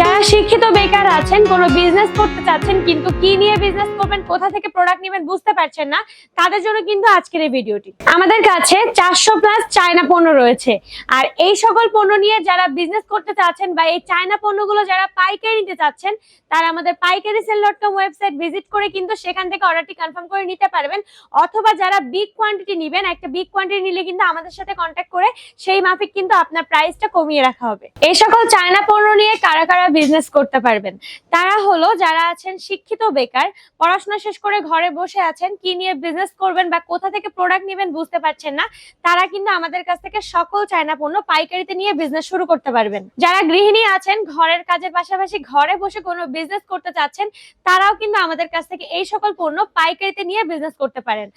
যারা শিক্ষিত বেকার আছেন, কোনো বিজনেস করতে চাচ্ছেন, কিন্তু কি নিয়ে বিজনেস করবেন, কোথা থেকে প্রোডাক্ট নেবেন বুঝতে পারছেন না, তাদের জন্য কিন্তু আজকের এই ভিডিওটি। আমাদের কাছে চারশো প্লাস চায়না পণ্য রয়েছে। আর এই সকল পণ্য নিয়ে যারা বিজনেস করতে চাচ্ছেন বা এই চায়না পণ্যগুলো যারা পাইকারি নিতে চাচ্ছেন, তারা আমাদের পাইকারি sell dot com website visit করে কিন্তু সেখান থেকে অর্ডারটি কনফার্ম করে নিতে পারবেন। অথবা যারা বিগ কোয়ান্টিটি নেবেন, একটা বিগ কোয়ান্টিটি নিলে কিন্তু আমাদের সাথে কন্ট্যাক্ট করে সেই মাফিক কিন্তু আপনার প্রাইসটা কমিয়ে রাখা হবে। এই সকল চায়না পণ্য নিয়ে কারা কারা বিজনেস করতে পারবেন। তারা হলো যারা আছেন শিক্ষিত বেকার, পড়াশোনা শেষ করে ঘরে বসে আছেন, কি নিয়ে বিজনেস করবেন বা কোথা থেকে প্রোডাক্ট নেবেন বুঝতে পারছেন না, তারা কিন্তু আমাদের কাছ থেকে সকল চায়না পণ্য পাইকারিতে নিয়ে বিজনেস শুরু করতে পারবেন। যারা গৃহিণী আছেন, ঘরের কাজের পাশাপাশি ঘরে বসে কোনো বিজনেস করতে চাচ্ছেন, তারাও কিন্তু আমাদের কাছ থেকে এই সকল পণ্য পাইকারিতে নিয়ে বিজনেস করতে পারেন।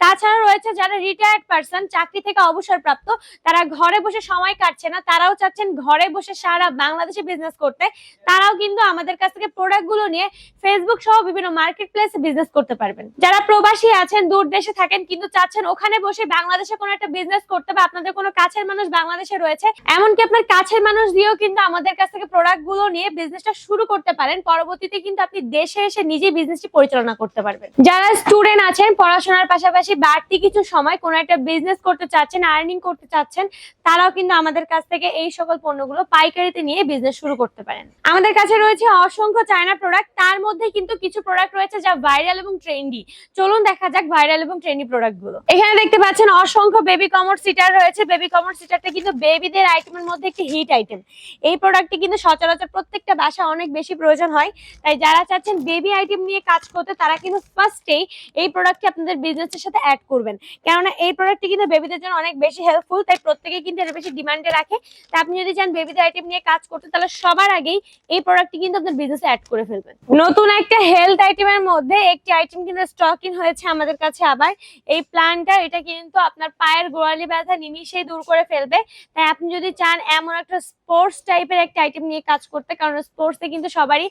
তাছাড়া রয়েছে যারা রিটায়ার্ড পার্সন চাকরি থেকে অবসরপ্রাপ্ত, তারা ঘরে বসে সময় কাটছে না, তারাও চাচ্ছেন ঘরে বসে সারা বাংলাদেশে বিজনেস করতে। তারাও কিন্তু আমাদের কাছ থেকে প্রোডাক্টগুলো নিয়ে ফেসবুক সহ বিভিন্ন মার্কেট প্লেসে বিজনেস করতে পারবেন। যারা প্রবাসী আছেন, দূর দেশে থাকেন, কিন্তু চাচ্ছেন ওখানে বসে বাংলাদেশে কোনো একটা বিজনেস করতে বা আপনাদের কোনো কাছের মানুষ বাংলাদেশে রয়েছে, এমনকি আপনার কাছের মানুষ দিয়েও কিন্তু আমাদের কাছ থেকে প্রোডাক্টগুলো নিয়ে বিজনেসটা শুরু করতে পারেন। পরবর্তীতে কিন্তু আপনি দেশে এসে নিজেই বিজনেসটি পরিচালনা করতে পারবেন। যারা স্টুডেন্ট আছেন, পড়াশোনার পাশাপাশি বাড়তি কিছু সময় কোনো একটা বিজনেস করতে চাচ্ছেন আর্নিং করতে চাচ্ছেন, তারাও কিন্তু আমাদের কাছ থেকে এই সকল পণ্যগুলো পাইকারিতে নিয়ে বিজনেস শুরু করতে পারেন। আমাদের কাছে রয়েছে অসংখ্য চায়না প্রোডাক্ট তার মধ্যে কিন্তু কিছু প্রোডাক্ট রয়েছে যা ভাইরাল এবং ট্রেন্ডি চলুন দেখা যাক ভাইরাল এবং ট্রেন্ডি প্রোডাক্টগুলো। এখানে দেখতে পাচ্ছেন অসংখ্য বেবি কমর সিটার রয়েছে। বেবি কমর সিটারটা কিন্তু বেবিদের আইটেমের মধ্যে একটি হিট আইটেম এই প্রোডাক্টটি কিন্তু সচরাচর প্রত্যেকটা বাসা অনেক বেশি প্রয়োজন হয়। তাই যারা চাচ্ছেন বেবি আইটেম নিয়ে কাজ করতে, তারা কিন্তু ফার্স্টেই এই প্রোডাক্টটি আপনাদের বিজনেসের সাথে অ্যাড করবেন। কেননা এই প্রোডাক্টটি কিন্তু বেবিদের জন্য অনেক বেশি হেল্পফুল তাই প্রত্যেকে কিন্তু এর বেশি ডিমান্ডে রাখে। তাই আপনি যদি চান বেবিদের আইটেম নিয়ে কাজ করতে, তাহলে সবার আগেই এই প্রোডাক্টটি কিন্তু আপনার বিজনেসে অ্যাড করে ফেলবেন। নতুন একটা হেলথ আইটেমের মধ্যে একটি আইটেম কিন্তু স্টক ইন হয়েছে আমাদের কাছে আবার। এই প্ল্যানটা এটা কিন্তু আপনার পায়ের গোড়ালি ব্যথা নিমিশেই দূর করে ফেলবে। তাই আপনি যদি চান এমন একটা স্পোর্টস টাইপের একটা আইটেম নিয়ে কাজ করতে, কারণ স্পোর্টসে কিন্তু সবারই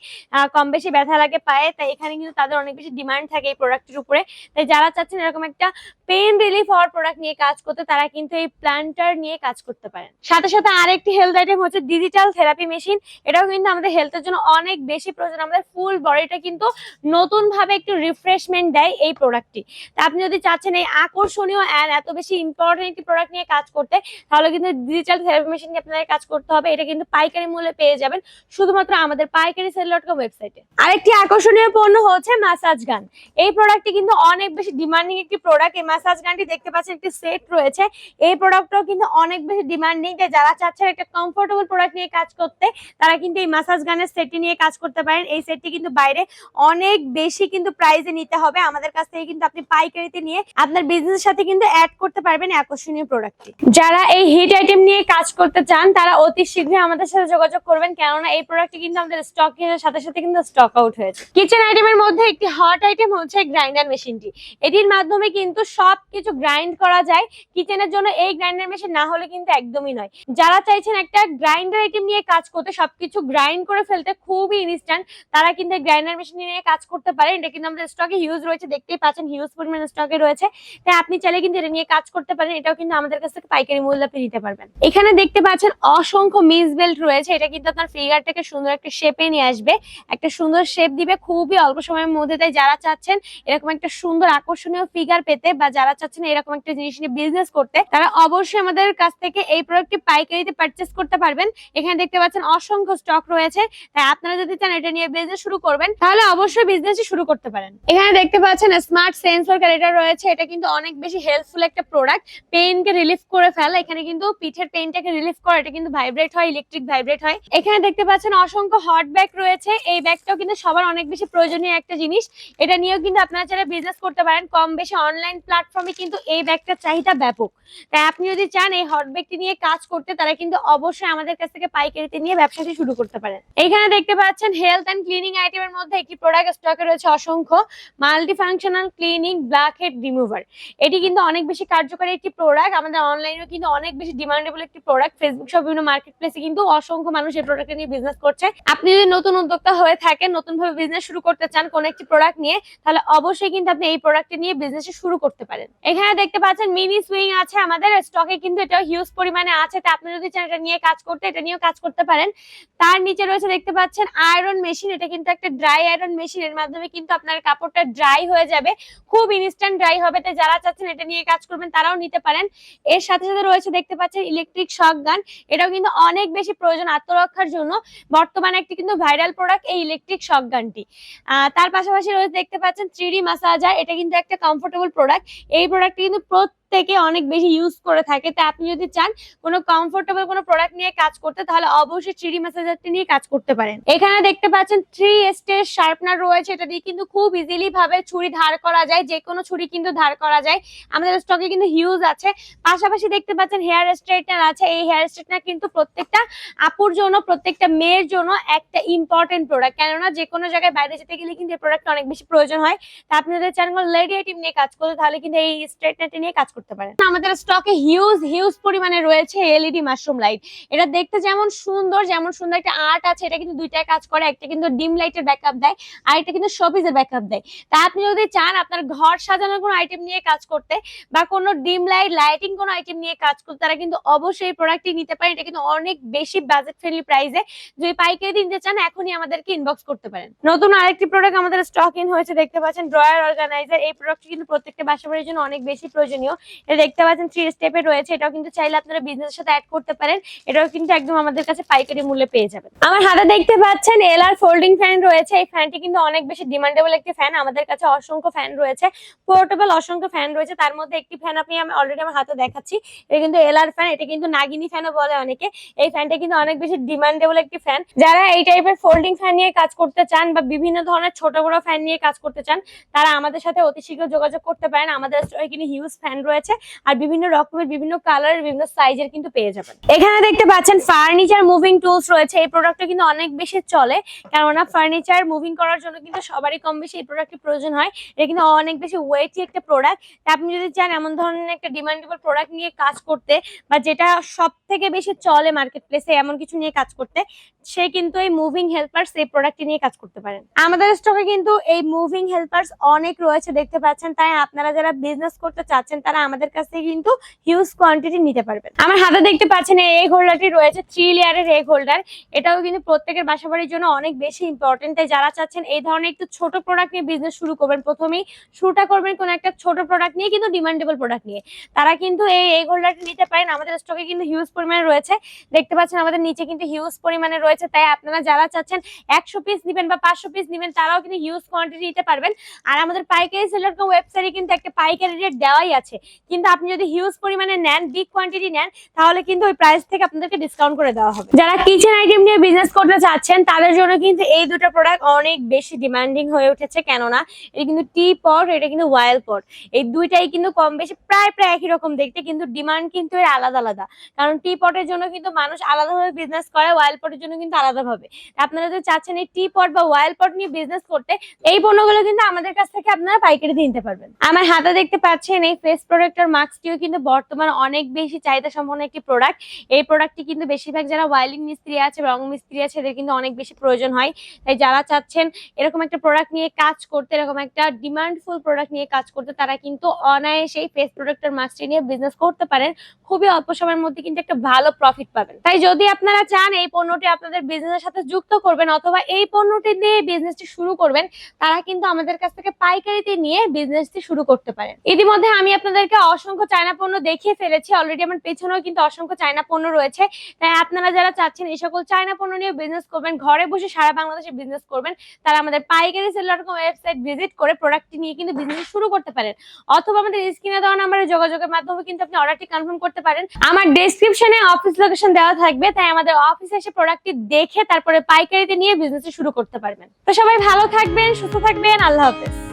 কম বেশি ব্যথা লাগে পায়ে, তাই এখানে কিন্তু তাদের অনেক বেশি ডিমান্ড থাকে এই প্রোডাক্টের উপরে। তাই যারা চাচ্ছেন এরকম একটা পেইন রিলিফ হওয়ার প্রোডাক্ট নিয়ে কাজ করতে, তারা কিন্তু এই প্ল্যান্টার নিয়ে কাজ করতে পারেন। সাথে সাথে আরেকটি হেলথ আইটেম হচ্ছে ডিজিটাল থেরাপি মেশিন এটাও কিন্তু আমাদের হেলথের জন্য অনেক বেশি প্রয়োজন। আমাদের ফুল বডিটা কিন্তু নতুন ভাবে একটু রিফ্রেশমেন্ট দেয় এই প্রোডাক্টটি তা আপনি যদি চাচ্ছেন এই আকর্ষণীয় অ্যান্ড এত বেশি ইম্পর্টেন্ট একটি প্রোডাক্ট নিয়ে কাজ করতে, তাহলে কিন্তু ডিজিটাল থেরাপি মেশিন নিয়ে আপনাদের কাজ করতে হবে। এটা কিন্তু পাইকারি মূল্যে পেয়ে যাবেন শুধুমাত্র আমাদের পাইকারি সেল ডট কম ওয়েবসাইটে আরেকটি আকর্ষণীয় পণ্য হচ্ছে ম্যাসাজ গান। এই প্রোডাক্টটি কিন্তু অনেক বেশি ডিমান্ডিং একটি প্রোডাক্ট এই ম্যাসাজ গানটি দেখতে পাচ্ছেন একটি সেট রয়েছে। এই প্রোডাক্টটাও কিন্তু অনেক বেশি ডিমান্ডিং তাই যারা চাচ্ছেন একটা কমফোর্টেবল প্রোডাক্ট নিয়ে কাজ করতে, তারা কিন্তু এই ম্যাসাজ গানের সেটটি নিয়ে কাজ করতে পারেন। এই সেটটি কিন্তু বাইরে অনেক বেশি কিন্তু প্রাইসে নিতে হবে। আমাদের কাছ থেকে কিন্তু আপনি পাইকারিতে নিয়ে আপনার বিজনেসের সাথে কিন্তু অ্যাড করতে পারবেন আকর্ষণীয় প্রোডাক্টটি যারা এই হিট আইটেম নিয়ে কাজ করতে চান, তারা অতি শীঘ্রই আমাদের সাথে যোগাযোগ করবেন। কেননা এই প্রোডাক্টটি কিন্তু আমাদের স্টক এর সাথে সাথে কিন্তু স্টক আউট হয়েছে। কিচেন আইটেমের মধ্যে একটি হট আইটেম হচ্ছে গ্রাইন্ডার মেশিনটি এটির মাধ্যমে কিন্তু সবকিছু গ্রাইন্ড করা যায়। কিচেনের জন্য এই গ্রাইন্ডার মেশিন না হলে কিন্তু একদমই নয়। যারা চাইছেন একটা গ্রাইন্ডার আইটেম নিয়ে কাজ করতে, সবকিছু গ্রাইন্ড করে ফেলতে খুবই ইনস্ট্যান্ট তারা কিন্তু গ্রাইন্ডার মেশিন নিয়ে কাজ করতে পারেন। এটা কিন্তু আমাদের স্টকে হিউজ রয়েছে। দেখতেই পাচ্ছেন হিউজ পরিমাণ স্টকে রয়েছে। তাই আপনি চাইলে কিন্তু এটা নিয়ে কাজ করতে পারেন। এটাও কিন্তু আমাদের কাছ থেকে পাইকারি মূল্যে নিতে পারবেন। এখানে দেখতে পাচ্ছেন অসংখ্য মিস বেল্ট রয়েছে, এটা কিন্তু আপনার ফিগারটাকে সুন্দর একটা শেপে নিয়ে আসবে। একটা সুন্দর শেপ দিবে, খুবই অল্প সময়ের মধ্যে তাই যারা চাচ্ছেন এরকম একটা সুন্দর আকর্ষণীয় ফিগার পেতে বা যারা চাচ্ছেন এরকম একটা জিনিস নিয়ে বিজনেস করতে, তারা অবশ্যই আমাদের কাছ থেকে এই প্রোডাক্টটি পাইকারিতে পারচেস করতে পারবেন। এখানে দেখতে পাচ্ছেন অসংখ্য স্টক রয়েছে, তাই আপনারা যদি চান এটা নিয়ে বিজনেস শুরু করবেন, তাহলে অবশ্যই বিজনেসই শুরু করতে পারেন। এখানে দেখতে পাচ্ছেন স্মার্ট সেন্সর ক্যারেক্টার রয়েছে, এটা কিন্তু অনেক বেশি হেল্পফুল একটা প্রোডাক্ট পেইনকে রিলিফ করে ফেলা, এখানে কিন্তু পিঠের পেইনটাকে রিলিফ করে, এটা কিন্তু ভাইব্রেট হয় ইলেকট্রিক ভাইব্রেট হয়। এখানে দেখতে পাচ্ছেন অসংখ্য হট ব্যাগ রয়েছে। এই ব্যাগটাও কিন্তু সবার অনেক বেশি প্রয়োজনীয় একটা জিনিস। এটা নিয়েও কিন্তু আপনারা যারা বিজনেস করতে পারেন। কম বেশি অনলাইন প্ল্যাটফর্মে কিন্তু এই ব্যাগটার চাহিদা ব্যাপক। তাই আপনি যদি চান এই হট ব্যাগটি নিয়ে কাজ করতে, তারা কিন্তু অবশ্যই আমাদের কাছ থেকে পাইকারিতে নিয়ে ব্যবসাটি শুরু করতে পারেন। এখানে দেখতে পাচ্ছেন হেলথ অ্যান্ড ক্লিনিং আইটেমের মধ্যে একটি প্রোডাক্ট স্টকে রয়েছে অসংখ্য multi functional cleaning black head remover এটি কিন্তু অনেক বেশি কার্যকরী একটি প্রোডাক্ট আমাদের অনলাইনেও কিন্তু অনেক বেশি ডিমান্ডেবল একটি প্রোডাক্ট ফেসবুক সহ বিভিন্ন মার্কেট প্লেসে কিন্তু অসংখ্য মানুষ এই প্রোডাক্ট নিয়ে বিজনেস করছে। আপনি যদি নতুন উদ্যোক্তা হয়ে থাকেন নতুন ভাবে বিজনেস শুরু করতে চান কোন একটি প্রোডাক্ট নিয়ে, তাহলে অবশ্যই কিন্তু আপনি এই প্রোডাক্টটি নিয়ে বিজনেস শুরু করতে পারেন। এখানে দেখতে পাচ্ছেন মিনি সুইং আছে আমাদের স্টকে কিন্তু এটা হিউজ পরিমাণে আছে। তা আপনি যদি চান এটা নিয়ে কাজ করতে, এটা নিয়েও কাজ করতে পারেন। তার নিচে রয়েছে দেখতে পাচ্ছেন আয়রন মেশিন এটা কিন্তু একটা ড্রাই আয়রন মেশিন এর মাধ্যমে কিন্তু আপনার কাপড়টা ড্রাই হয়ে যাবে। খুব ইনস্ট্যান্ট ড্রাই হবে। তাই যারা চাচ্ছেন এটা নিয়ে কাজ করবেন, তারাও নিতে পারেন। এর সাথে সাথে রয়েছে দেখতে পাচ্ছেন ইলেকট্রিক শক গান এটাও কিন্তু অনেক বেশি প্রয়োজন আত্মরক্ষার জন্য। বর্তমানে একটি কিন্তু ভাইরাল প্রোডাক্ট এই ইলেকট্রিক শক গানটি আহ, তার পাশাপাশি রয়েছে দেখতে পাচ্ছেন থ্রি মাসাজার এটা কিন্তু একটা কমফোর্টেবল প্রোডাক্ট এই প্রোডাক্টটি কিন্তু প্রত্যেকে অনেক বেশি ইউজ করে থাকে। তা আপনি যদি চান কোনো কমফোর্টেবল কোনো প্রোডাক্ট নিয়ে কাজ করতে, তাহলে অবশ্যই থ্রি মাসাজারটি নিয়ে কাজ করতে পারেন। এখানে দেখতে পাচ্ছেন থ্রি স্টেজ শার্পনার রয়েছে। এটা দিয়ে কিন্তু খুব ইজিলি ভাবে ছুরি ধার করা যায়। যে কোনো ছুরি কিন্তু ধার করা যায়। আমাদের স্টকে কিন্তু হিউজ আছে। পাশাপাশি দেখতে পাচ্ছেন হেয়ার স্ট্রেটনার আছে। এই হেয়ার স্ট্রেটনার কিন্তু প্রত্যেকটা আপুর জন্য, প্রত্যেকটা মেয়ের জন্য একটা ইম্পর্টেন্ট প্রোডাক্ট কেননা যে কোনো জায়গায় বাইরে যেতে গেলে কিন্তু এই প্রোডাক্ট অনেক বেশি প্রয়োজন হয়। তা আপনি যদি চান লেডি আইটেম নিয়ে কাজ করতে, তাহলে কিন্তু এই স্ট্রেটনারটি নিয়ে কাজ করতে পারেন। আমাদের স্টকে হিউজ হিউজ পরিমাণে রয়েছে এলইডি মাশরুম লাইট এটা দেখতে যেমন সুন্দর যেমন সুন্দর একটা আর্ট আছে, এটা কিন্তু দুইটাই কাজ করে, একটা কিন্তু ডিম লাইটের ব্যাকআপ দেয়, আর একটা কিন্তু শোপিসের ব্যাকআপ দেয়। তা আপনি যদি চান আপনার ঘর সাজানোর কোনো আইটেম নিয়ে কাজ করতে, বা কোনো ডিম লাইট লাইটিং কোনো আইটেম নিয়ে কাজ করতে, তারা কিন্তু অবশ্যই প্রোডাক্টটি নিতে পারেন। এটা কিন্তু অনেক বেশি বাজেট ফ্রেন্ডলি প্রাইসে যদি পাইকারি দিতে চান, এখনই আমাদেরকে ইনবক্স করতে পারেন। নতুন আরেকটি প্রোডাক্ট আমাদের স্টক ইন হয়েছে, দেখতে পাচ্ছেন ড্রয়ার অর্গানাইজার এই প্রোডাক্টটি কিন্তু প্রত্যেকটা বাসাবাড়ির জন্য অনেক বেশি প্রয়োজনীয়। এটা দেখতে পাচ্ছেন থ্রি স্টেপে রয়েছে। এটাও কিন্তু চাইলে আপনারা বিজনেসের সাথে অ্যাড করতে পারেন। এটাও কিন্তু একদম আমাদের কাছে পাইকারি মূল্যে পেয়ে যাবেন। আমার হাতে দেখতে পাচ্ছেন এলআর ফোল্ডিং ফ্যান রয়েছে। এই ফ্যানটি কিন্তু অনেক বেশি ডিমান্ডেবল একটি ফ্যান আমাদের কাছে অসংখ্য ফ্যান রয়েছে। পোর্টেবল অসংখ্য ফ্যান রয়েছে। তার মধ্যে একটি ফ্যান আপনি আমি অলরেডি আমার হাতে দেখাচ্ছি। এটা কিন্তু এলআর ফ্যান এটা কিন্তু নাগিনী ফ্যানও বলে অনেকে। এই ফ্যানটা কিন্তু অনেক বেশি ডিমান্ডেবল একটি ফ্যান যারা এই টাইপের ফোল্ডিং ফ্যান নিয়ে কাজ করতে চান বা বিভিন্ন ধরনের ছোট বড় ফ্যান নিয়ে কাজ করতে চান, তারা আমাদের সাথে অতি শীঘ্র যোগাযোগ করতে পারেন। আমাদের কিন্তু হিউজ ফ্যান রয়েছে। আর বিভিন্ন রকমের, বিভিন্ন কালারের বিভিন্ন সাইজের কিন্তু পেয়ে যাবেন। এখানে দেখতে পাচ্ছেন ফার্নিচার মুভিং টুলস রয়েছে। এই প্রোডাক্টটা কিন্তু অনেক বেশি চলে, কেননা ফার্নিচার মুভিং করার জন্য কিন্তু সবারই কম বেশি এই প্রোডাক্টের প্রয়োজন হয়। এটা কিন্তু অনেক বেশি ওয়েটি একটা প্রোডাক্ট আপনি যদি চান এমন ধরনের একটা ডিমান্ডেবল প্রোডাক্ট নিয়ে কাজ করতে বা যেটা সব থেকে বেশি চলে মার্কেট প্লেসে এমন কিছু নিয়ে কাজ করতে, সে কিন্তু এই মুভিং হেল্পার্স এই প্রোডাক্টটি নিয়ে কাজ করতে পারেন। আমাদের স্টকে কিন্তু এই মুভিং হেল্পার্স অনেক রয়েছে, দেখতে পাচ্ছেন। তাই আপনারা যারা বিজনেস করতে চাচ্ছেন, তারা আমাদের কাছ থেকে কিন্তু হিউজ কোয়ান্টিটি নিতে পারবেন। আমার হাতে দেখতে পাচ্ছেন এই এগ হোল্ডারটি রয়েছে থ্রি লেয়ারের এগ হোল্ডার এটাও কিন্তু প্রত্যেকের বাসাবাড়ির জন্য অনেক বেশি ইম্পর্টেন্ট তাই যারা চাচ্ছেন এই ধরনের একটু ছোট প্রোডাক্ট নিয়ে বিজনেস শুরু করবেন, প্রথমেই শুরুটা করবেন কোনো একটা ছোট প্রোডাক্ট নিয়ে কিন্তু ডিমান্ডেবল প্রোডাক্ট নিয়ে। তারা কিন্তু এই এগ হোল্ডারটি নিতে পারেন, আমাদের স্টকে কিন্তু হিউজ পরিমাণে রয়েছে। দেখতে পাচ্ছেন আমাদের নিচে কিন্তু হিউজ পরিমাণে রয়েছে, তাই আপনারা যারা চাচ্ছেন একশো পিস নেবেন বা পাঁচশো পিস নেবেন, তারাও কিন্তু হিউজ কোয়ান্টিটি নিতে পারবেন। আর আমাদের পাইকারি সেলার ওয়েবসাইটে কিন্তু একটা পাইকারি রেট দেওয়াই আছে। কিন্তু আপনি যদি হিউজ পরিমাণে নেন বিগ কোয়ান্টিটি নেন, তাহলে কিন্তু ওই প্রাইস থেকে আপনাদেরকে ডিসকাউন্ট করে দেওয়া হবে। যারা কিচেন আইটেম নিয়ে বিজনেস করতে চাচ্ছেন, তাদের জন্য কিন্তু এই দুটো প্রোডাক্ট অনেক বেশি ডিমান্ডিং হয়ে উঠেছে, কেননা এটা কিন্তু টি পট এটা কিন্তু ওয়াইল পট এই দুইটাই কিন্তু কম বেশি প্রায় প্রায় একই রকম দেখতে, কিন্তু ডিমান্ড কিন্তু এর আলাদা আলাদা। কারণ টি পটের জন্য কিন্তু মানুষ আলাদাভাবে বিজনেস করে ওয়াইল পটের জন্য কিন্তু আলাদাভাবে। আপনারা যদি চাচ্ছেন এই টি পট বা ওয়াইল পট নিয়ে বিজনেস করতে, এই পণ্যগুলো কিন্তু আমাদের কাছ থেকে আপনারা পাইকারি নিতে পারবেন। আমার হাতে দেখতে পাচ্ছেন এই ফেস প্রোডাক্টের মাস্কটিও কিন্তু বর্তমানে অনেক বেশি চাহিদা সম্পন্ন একটি প্রোডাক্ট। এই প্রোডাক্টটি কিন্তু বেশিরভাগ যারা ওয়াইলিং মিস্ত্রি আছে, রং মিস্ত্রি আছে, এদের কিন্তু অনেক বেশি প্রয়োজন হয়। তাই যারা চাচ্ছেন এরকম একটা প্রোডাক্ট নিয়ে কাজ করতে, এরকম একটা ডিমান্ডফুল প্রোডাক্ট নিয়ে কাজ করতে, তারা কিন্তু অনায়াসে এই ফেস প্রোডাক্টের মাস্কটি নিয়ে বিজনেস করতে পারেন। খুবই অল্প সময়ের মধ্যে কিন্তু একটা ভালো প্রফিট পাবেন। তাই যদি আপনারা চান এই পণ্যটি আপনাদের বিজনেসের সাথে যুক্ত করবেন অথবা এই পণ্যটি দিয়ে বিজনেসটি শুরু করবেন, তারা কিন্তু আমাদের কাছ থেকে পাইকারিতে নিয়ে বিজনেসটি শুরু করতে পারেন। ইতিমধ্যে আমি আপনাদেরকে অসংখ্য চায়না পণ্য দেখিয়ে ফেলেছি। অলরেডি আমার পেছনেও কিন্তু অসংখ্য চায়না পণ্য রয়েছে। তাই আপনারা যারা চাচ্ছেন এই সকল চায়না পণ্য নিয়ে বিজনেস করবেন, ঘরে বসে সারা বাংলাদেশে বিজনেস করবেন, তারা আমাদের পাইকারি সেলার ওয়েবসাইট ভিজিট করে প্রোডাক্টটি নিয়ে কিন্তু বিজনেস শুরু করতে পারেন। অথবা আমাদের স্ক্রিনে দেওয়া নাম্বারে যোগাযোগের মাধ্যমে কিন্তু আপনি অর্ডারটি কনফার্ম করতে পারেন। আমার ডেসক্রিপশনে অফিস লোকেশন দেওয়া থাকবে, তাই আমাদের অফিসে এসে প্রোডাক্টটি দেখে তারপরে পাইকারিতে নিয়ে বিজনেস শুরু করতে পারবেন। তো সবাই ভালো থাকবেন, সুস্থ থাকবেন, আল্লাহ হাফেজ।